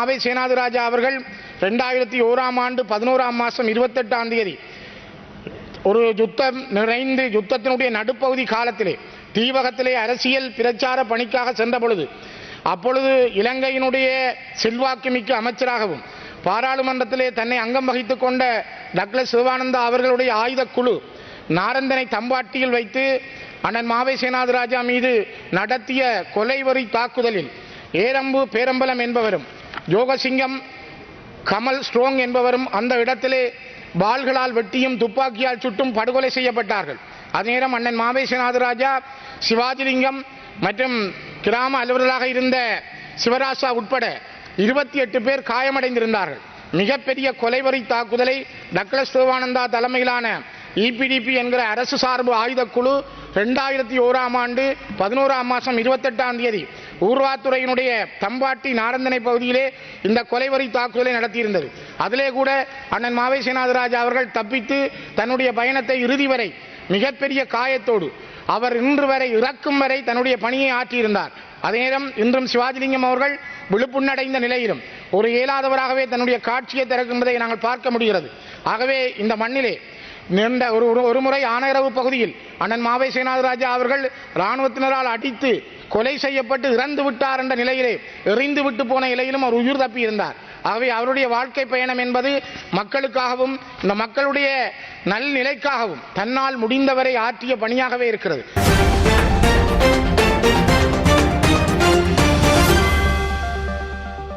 மாவை சேனாதிராஜா அவர்கள் ரெண்டாயிரத்தி ஓராம் ஆண்டு பதினோராம் மாதம் இருபத்தெட்டாம் தேதி ஒரு யுத்தம் நிறைந்து யுத்தத்தினுடைய நடுப்பகுதி காலத்திலே தீவகத்திலே அரசியல் பிரச்சார பணிக்காக சென்ற பொழுது அப்பொழுது இலங்கையினுடைய செல்வாக்குமிக்க அமைச்சராகவும் பாராளுமன்றத்திலே தன்னை அங்கம் வகித்து கொண்ட டக்ளஸ் சிவானந்தா அவர்களுடைய ஆயுத குழு நாரந்தனை தம்பாட்டியில் வைத்து அண்ணன் மாவை சேனாதிராஜா மீது நடத்திய கொலைவரி தாக்குதலில் ஏரம்பு பேரம்பலம் என்பவரும் யோகசிங்கம் கமல் ஸ்ட்ரோங் என்பவரும் அந்த இடத்திலே பால்களால் வெட்டியும் துப்பாக்கியால் சுட்டும் படுகொலை செய்யப்பட்டார்கள். அதே நேரம் அண்ணன் மாவேசநாதராஜா சிவாஜிலிங்கம் மற்றும் கிராம அலுவலராக இருந்த சிவராசா உட்பட இருபத்தி எட்டு பேர் காயமடைந்திருந்தார்கள். மிகப்பெரிய கொலைவரி தாக்குதலை டக்ளஸ் தேவானந்தா தலைமையிலான இபிடிபி என்கிற அரசு சார்பு ஆயுதக்குழு ரெண்டாயிரத்தி ஓராம் ஆண்டு பதினோராம் மாதம் இருபத்தெட்டாம் தேதி ஊர்வாத்துறையினுடைய தம்பாட்டி நாரந்தனை பகுதியிலே இந்த கொலைவரி தாக்குதலை நடத்தியிருந்தது. அதிலே கூட அண்ணன் மாவை சேனாதராஜா அவர்கள் தப்பித்து தன்னுடைய பயணத்தை இறுதி வரை மிகப்பெரிய காயத்தோடு அவர் இன்று வரை இறக்கும் வரை தன்னுடைய பணியை ஆற்றியிருந்தார். அதே நேரம் இன்றும் சிவாஜிலிங்கம் அவர்கள் விழுப்புண்ணடைந்த நிலையிலும் ஒரு இயலாதவராகவே தன்னுடைய காட்சியை திறக்கும்பதை நாங்கள் பார்க்க முடிகிறது. ஆகவே இந்த மண்ணிலே நீண்ட ஒரு ஒரு- ஒரு முறை ஆனையரவு பகுதியில் அண்ணன் மாவை சேனாதராஜா அவர்கள் இராணுவத்தினரால் அடித்து கொலை செய்யப்பட்டு இறந்து விட்டார் என்ற நிலையிலே எறிந்து விட்டு போன நிலையிலும் அவர் உயிர் தப்பி இருந்தார் ஆகவே அவருடைய வாழ்க்கை பயணம் என்பது மக்களுக்காகவும் இந்த மக்களுடைய நல்நிலைக்காகவும் தன்னால் முடிந்தவரை ஆற்றிய பணியாகவே இருக்கிறது.